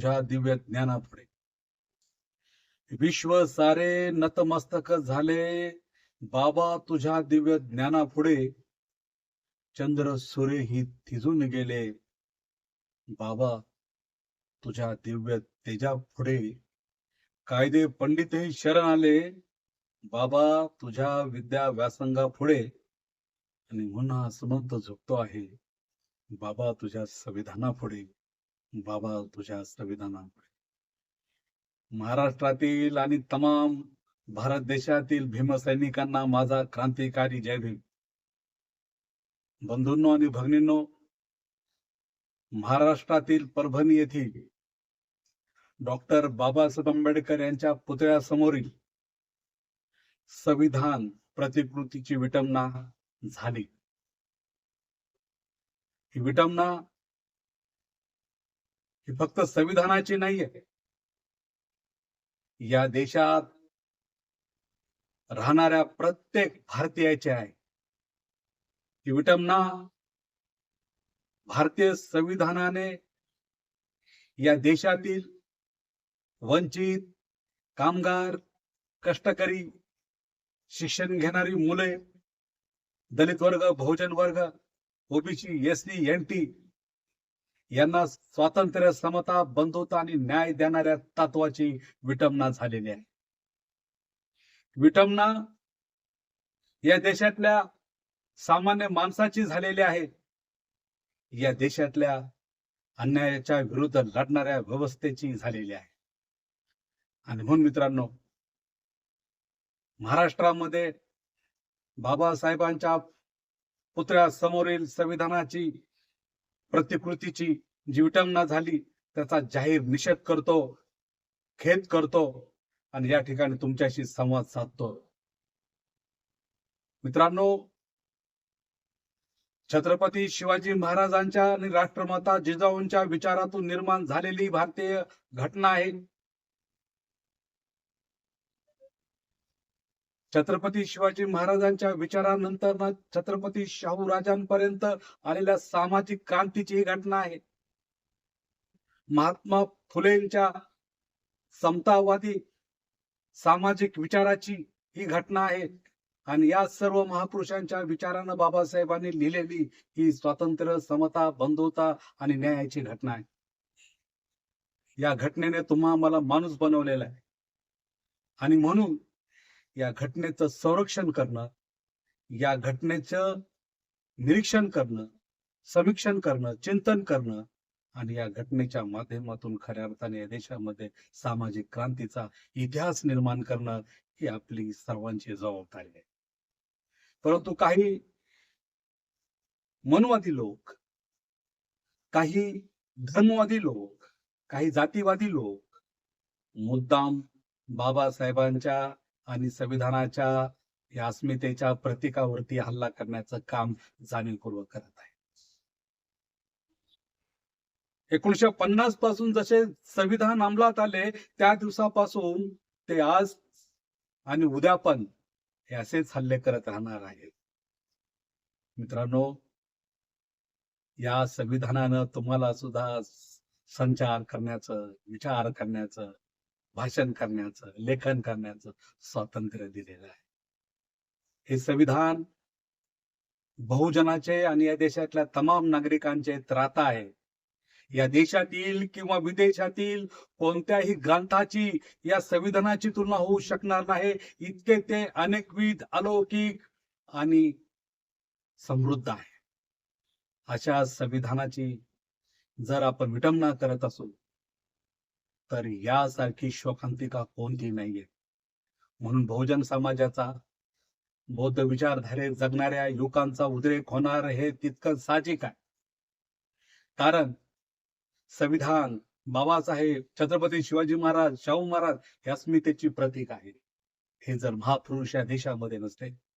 तुझ्या दिव्य ज्ञानापुढे. विश्व सारे नतमस्तक झाले. बाबा तुझ्या दिव्य ज्ञानापुढे. चंद्र सूर्य ही थिजून गेले. बाबा तुझ्या दिव्य तेजा पुढे कायदे पंडितही शरण आले. बाबा तुझ्या विद्या व्यासंगा पुढे आणि म्हणून हा सुमंत झुकतो आहे. बाबा तुझ्या संविधानापुढे. बाबा तुझ्या संविधाना महाराष्ट्रातील आणि तमाम भारत देशातील भीमसैनिकांना माझा क्रांतिकारी जय भीम. बंधूंनो आणि भगिनींनो महाराष्ट्रातील परभणी येथील डॉक्टर बाबासाहेब आंबेडकर यांच्या पुतळ्यासमोरील संविधान प्रतिकृतीची विटंबना झाली. ही विटंबना ही फक्त संविधानाची नाहीये. या देशात राहणाऱ्या प्रत्येक भारतीयाची आहे. ही विटंबना भारतीय संविधानाने या देशातील वंचित कामगार कष्टकरी शिक्षण घेणारी मुले दलित वर्ग बहुजन वर्ग OBC S T N T यांना स्वातंत्र्य समता बंधुता आणि न्याय देणाऱ्या तत्वाची विटंबना झालेली आहे. विटंबना या देशातल्या सामान्य माणसाची झालेली आहे. या देशातल्या अन्यायाच्या विरुद्ध लढणाऱ्या व्यवस्थेची झालेली आहे. आणि म्हणून मित्रांनो महाराष्ट्रामध्ये बाबासाहेबांच्या पुतळ्यासमोरील संविधानाची प्रतिकृतीची जीवटंगना झाली त्याचा जाहीर निषेध करतो खेद करतो आणि या ठिकाणी तुमच्याशी संवाद साधतो. मित्रांनो छत्रपती शिवाजी महाराजांच्या आणि राष्ट्रमाता जिजाऊंच्या विचारातून निर्माण झालेली भारतीय घटना आहे. छत्रपती शिवाजी महाराजांच्या विचारानंतर ना छत्रपती शाहू राजांपर्यंत आलेल्या सामाजिक क्रांतीची ही घटना आहे. महात्मा फुलेंच्या समतावादी सामाजिक विचाराची ही घटना आहे आणि या सर्व महापुरुषांच्या विचारानं बाबासाहेबांनी लिहिलेली ही स्वातंत्र्य समता बंधुता आणि न्यायाची घटना आहे. या घटनेने तुम्हा मला माणूस बनवलेला आहे. आणि म्हणून या घटनेचं संरक्षण करणं या घटनेचं निरीक्षण करणं समीक्षण करणं चिंतन करणं आणि या घटनेच्या माध्यमातून खऱ्या अर्थाने या देशामध्ये सामाजिक क्रांतीचा इतिहास निर्माण करणं ही आपली सर्वांची जबाबदारी आहे. परंतु काही मनवादी लोक काही धर्मवादी लोक काही जातीवादी लोक मुद्दाम बाबासाहेबांच्या आणि संविधानाच्या या अस्मितेच्या प्रतीकावरती हल्ला करण्याचं काम जाणीवपूर्वक करत आहे. एकोणीशे पन्नासपासून जसे संविधान अंमलात आले त्या दिवसापासून ते आज आणि उद्या पण हे असेच हल्ले करत राहणार आहेत मित्रांनो या संविधानानं तुम्हाला सुद्धा संचार करण्याचं विचार करण्याचं भाषण करण्याचं लेखन करण्याचं स्वातंत्र्य दिलेलं आहे. हे संविधान बहुजनाचे आणि या देशातल्या तमाम नागरिकांचे त्राता आहे. या देशातील किंवा विदेशातील कोणत्याही ग्रंथाची या संविधानाची तुलना होऊ शकणार नाही. इतके ते अनेकविध अलौकिक आणि समृद्ध आहे. अशा संविधानाची जर आपण विटंबना करत असू तर यासारखी शोकांतिका कोणती नाहीये. म्हणून बहुजन समाजाचा बौद्ध विचारधारे जगणाऱ्या युवकांचा उद्रेक होणार हे तितकं साहजिक आहे. कारण संविधान बाबासाहेब छत्रपती शिवाजी महाराज शाहू महाराज या स्मितेची प्रतीक आहे. हे जर महापुरुष या देशामध्ये नसते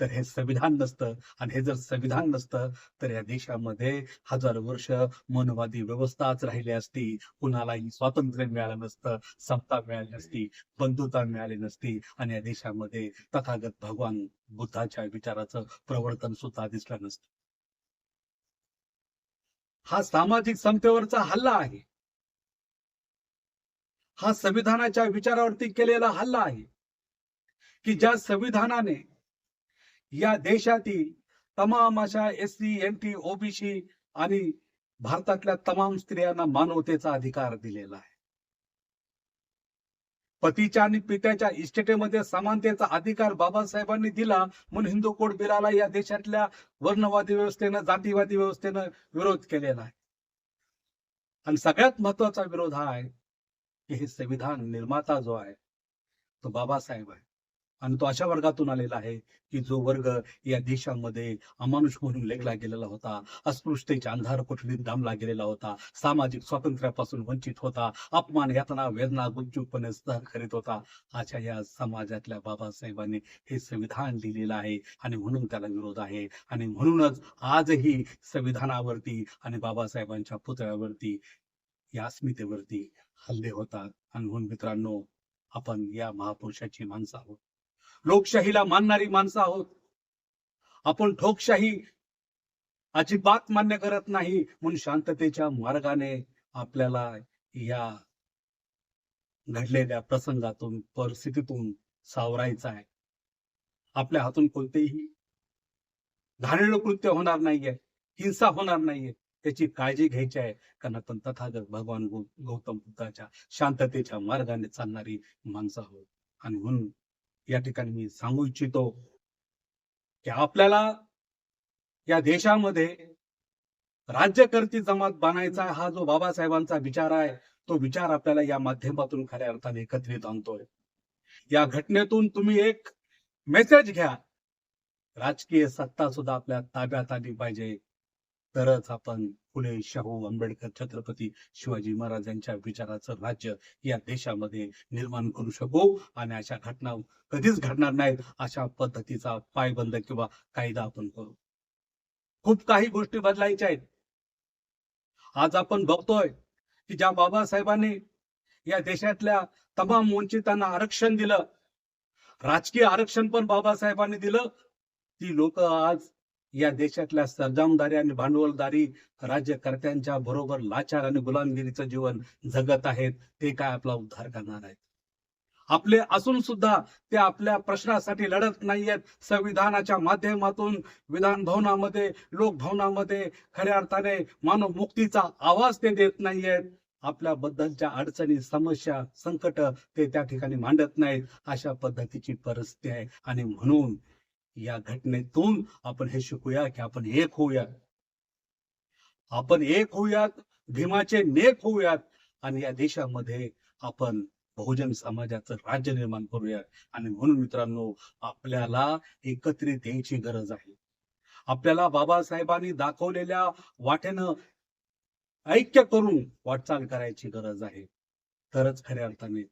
तर हे संविधान नसतं. आणि हे जर संविधान नसतं तर या देशामध्ये हजार वर्ष मनवादी व्यवस्थाच राहिली असती. कुणालाही स्वातंत्र्य मिळालं नसतं समता मिळाली नसती बंधुता मिळाली नसती. आणि या देशामध्ये तथागत भगवान बुद्धाच्या विचाराचं प्रवर्तन सुद्धा दिसलं नसतं. हा सामाजिक समतेवरचा हल्ला आहे. हा संविधानाच्या विचारावरती केलेला हल्ला आहे. की ज्या संविधानाने या देशातील तमाम अशा S C N T OBC आणि भारतातल्या तमाम स्त्रियांना मानवतेचा अधिकार दिलेला आहे. पतीच्या आणि पित्याच्या इस्टेटेमध्ये समानतेचा अधिकार बाबासाहेबांनी दिला म्हणून हिंदू कोड बिलाला या देशातल्या वर्णवादी व्यवस्थेनं जातीवादी व्यवस्थेनं विरोध केलेला आहे. आणि सगळ्यात महत्त्वाचा विरोध हा आहे की हे संविधान निर्माता जो आहे तो बाबासाहेब आहे. आणि तो अशा वर्गातून आलेला आहे की जो वर्ग या देशामध्ये अमानुष म्हणून लेखला गेलेला होता अस्पृश्यतेच्या अंधार कोठडीत दामला गेलेला होता सामाजिक स्वातंत्र्यापासून वंचित होता अपमान यातना वेदना गुपचूपपणे सहन करीत होता. अशा या समाजातल्या बाबासाहेबांनी हे संविधान लिहिलेलं आहे आणि म्हणून त्याला विरोध आहे. आणि म्हणूनच आजही संविधानावरती आणि बाबासाहेबांच्या पुतळ्यावरती या अस्मितेवरती हल्ले होतात. आणि म्हणून मित्रांनो आपण या महापुरुषाची माणसं आहोत. लोकशाहीला मानणारी माणसं आहोत. आपण ठोकशाही अजिबात मान्य करत नाही. म्हणून शांततेच्या मार्गाने आपल्याला या घडलेल्या प्रसंगातून परिस्थितीतून सावरायचं आहे. आपल्या हातून कोणतेही घाणेरडं कृत्य होणार नाहीये हिंसा होणार नाहीये त्याची काळजी घ्यायची आहे. कारण आपण तथागत भगवान गौ- गौतम बुद्धाच्या शांततेच्या मार्गाने चालणारी माणसं आहोत. आणि म्हणून या ठिकाणी मी सांगू इच्छितो की आपल्याला या देशामध्ये राज्यकर्ती जमात बनायचा हा जो बाबासाहेबांचा विचार आहे तो विचार आपल्याला या माध्यमातून खऱ्या अर्थाने एकत्रित आणतोय. या घटनेतून तुम्ही एक मेसेज घ्या. राजकीय सत्ता सुद्धा आपल्या ताब्यात आली पाहिजे. तरच आपण फुले शाहू आंबेडकर छत्रपती शिवाजी महाराज यांच्या विचाराचं राज्य या देशामध्ये निर्माण करू शकू. आणि अशा घटना कधीच घडणार नाहीत अशा पद्धतीचा पायबंद किंवा कायदा आपण करू. खूप काही गोष्टी बदलायच्या आहेत. आज आपण बघतोय की ज्या बाबासाहेबांनी या देशातल्या तमाम वंचितांना आरक्षण दिलं राजकीय आरक्षण पण बाबासाहेबांनी दिलं ती लोक आज या देशातल्या सरजामदारी आणि भांडवलदारी राज्यकर्त्यांच्या बरोबर लाचार आणि गुलामगिरीचं जीवन जगत आहेत ते काय आपला उद्धार करणार आहेत? आपले असून सुद्धा ते आपल्या प्रश्नासाठी लढत नाहीयेत. संविधानाच्या माध्यमातून विधान भवनामध्ये लोकभवनामध्ये खऱ्या अर्थाने मानव मुक्तीचा आवाज ते देत नाहीयेत. आपल्या बद्दलच्या अडचणी समस्या संकट ते त्या ठिकाणी मांडत नाहीत. अशा पद्धतीची परिस्थिती आहे. आणि म्हणून या घटनेतून आपण हे शिकूया की आपण एक होऊया आपण एक होऊयात भीमाचे नेक होऊयात आणि या देशामध्ये आपण बहुजन समाजाचं राज्य निर्माण करूया आणि म्हणून मित्रांनो आपल्याला एकत्रित यायची गरज आहे. आपल्याला बाबासाहेबांनी दाखवलेल्या वाटेनं ऐक्य करून वाटचाल करायची गरज आहे. तरच खऱ्या अर्थाने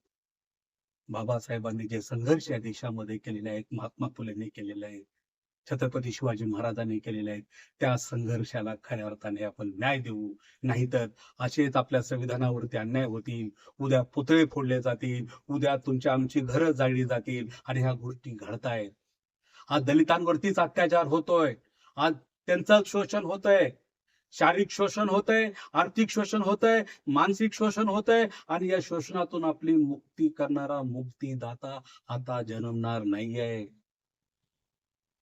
बाबासाहेबांनी जे संघर्ष या देशामध्ये केलेले आहेत महात्मा फुलेंनी केलेले आहेत छत्रपती शिवाजी महाराजांनी केलेले आहेत त्या संघर्षाला खऱ्या अर्थाने आपण न्याय देऊ. नाहीतर असेच आपल्या संविधानावरती अन्याय होतील उद्या पुतळे फोडले जातील उद्या तुमच्या आमची घरं जाळली जातील आणि ह्या गोष्टी घडतायत. आज दलितांवरतीच अत्याचार होतोय. आज त्यांचं शोषण होतंय. शारीरिक शोषण होतंय आर्थिक शोषण होतंय मानसिक शोषण होतंय आणि या शोषणातून आपली मुक्ती करणारा मुक्तीदाता आता जन्मणार नाहीये.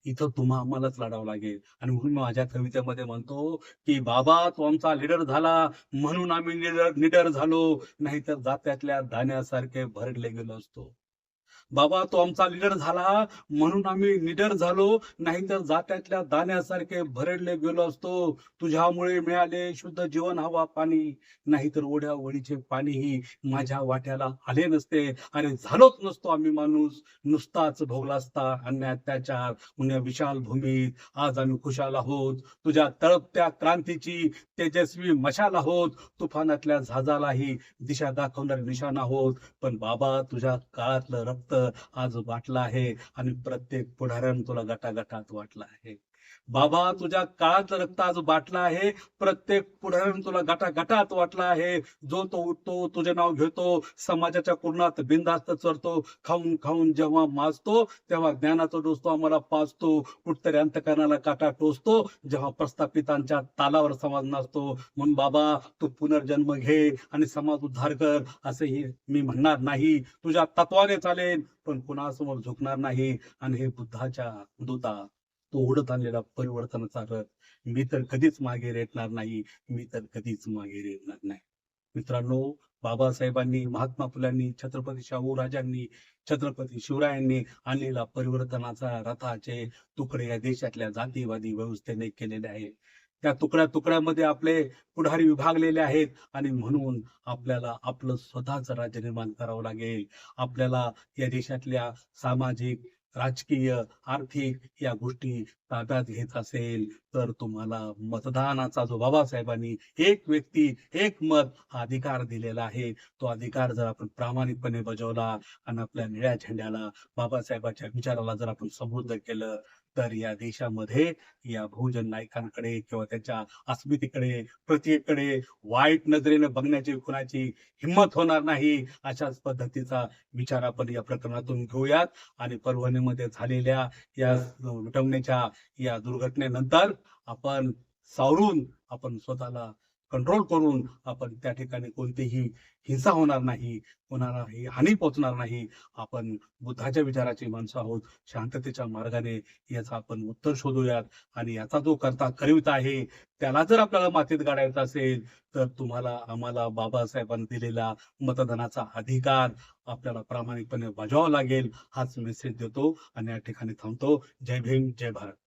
इथं तुम्हा आम्हालाच लढावं लागेल. आणि म्हणून मी माझ्या कवितेमध्ये म्हणतो की बाबा तो आमचा लीडर झाला. म्हणून आम्ही निडर निडर झालो. नाहीतर जात्यातल्या धान्यासारखे भरडले गेलो असतो. बाबा तो आमचा लिडर झाला. म्हणून आम्ही निडर झालो. नाहीतर जात्यातल्या दाण्यासारखे भरडले गेलो असतो. तुझ्यामुळे मिळाले शुद्ध जीवन हवा पाणी. नाहीतर ओढ्या ओढीचे पाणीही माझ्या वाट्याला आले नसते. आणि झालोच नसतो आम्ही माणूस. नुसताच भोगला असता अन्य अत्याचार विशाल भूमीत. आज आम्ही खुशाल आहोत. तुझ्या तळपत्या क्रांतीची तेजस्वी मशाल आहोत. तुफानातल्या झाजालाही दिशा दाखवणारे निशाण आहोत. पण बाबा तुझ्या काळातलं रक्त आज वाटलं आहे आणि प्रत्येक पुढाऱ्यानं तुला गटागटात वाटलं आहे. बाबा तुझ्या काळात रक्त आज बाटला आहे. प्रत्येक पुढाऱ्याने तुला गटागटात वाटला आहे. जो तो उठतो तुझे नाव घेतो समाजाच्या कुर्णात बिनधास्त चरतो खाऊन खाऊन जेव्हा माजतो तेव्हा ज्ञानाचा डोसतो आम्हाला पाचतो कुठतरी अंतकरणाला काटा टोचतो जेव्हा प्रस्थापितांच्या तालावर समाज नसतो म्हणून बाबा तू पुनर्जन्म घे आणि समाज उद्धार कर असंही मी म्हणणार नाही. तुझ्या तत्वाने चालेल पण कुणासमोर झुकणार नाही. आणि हे बुद्धाच्या दूता तो उडत आणलेला परिवर्तनाचा रथ मी तर कधीच मागे रेटणार नाही मी तर कधीच मागे रेटणार नाही. मित्रांनो बाबासाहेबांनी महात्मा फुल्यांनी छत्रपती शाहू राजांनी छत्रपती शिवरायांनी आणलेला परिवर्तनाचा रथाचे तुकडे या देशातल्या जातीवादी व्यवस्थेने केलेले आहे. त्या तुकड्या तुकड्यामध्ये आपले पुढारी विभागलेले आहेत आणि म्हणून आपल्याला आपलं स्वतःच राज्य निर्माण करावं लागेल. आपल्याला या देशातल्या सामाजिक राजकीय आर्थिक या गोष्टी ताब्यात घेत असेल तर तुम्हाला मतदानाचा जो बाबासाहेबांनी एक व्यक्ती एक मत हा अधिकार दिलेला आहे. तो अधिकार जर आपण प्रामाणिकपणे बजावला आणि आपल्या निळ्या झेंड्याला बाबासाहेबांच्या विचाराला जर आपण समृद्ध केलं तर या देशामध्ये या बहुजन नायकांकडे किंवा त्यांच्या अस्मितेकडे प्रत्येकडे वाईट नजरेने बघण्याची कुणाची हिंमत होणार नाही अशाच पद्धतीचा विचार आपण या प्रकरणातून घेऊयात. आणि परभणीमध्ये झालेल्या या लुटवण्याच्या या दुर्घटनेनंतर आपण सावरून आपण स्वतःला कंट्रोल करून आपण त्या ठिकाणी कोणतीही हिंसा होणार नाही कोणालाही हानी पोहोचणार नाही. आपण बुद्धाच्या विचाराची माणसं आहोत. शांततेच्या मार्गाने याचा आपण उत्तर शोधूयात आणि याचा जो करता करिता आहे त्याला जर आपल्याला मातीत गाडायचा असेल तर तुम्हाला आम्हाला बाबासाहेबांनी दिलेला मतदानाचा अधिकार आपल्याला प्रामाणिकपणे बजावावा लागेल. हाच मेसेज देतो आणि या ठिकाणी थांबतो. जय भीम जय भारत.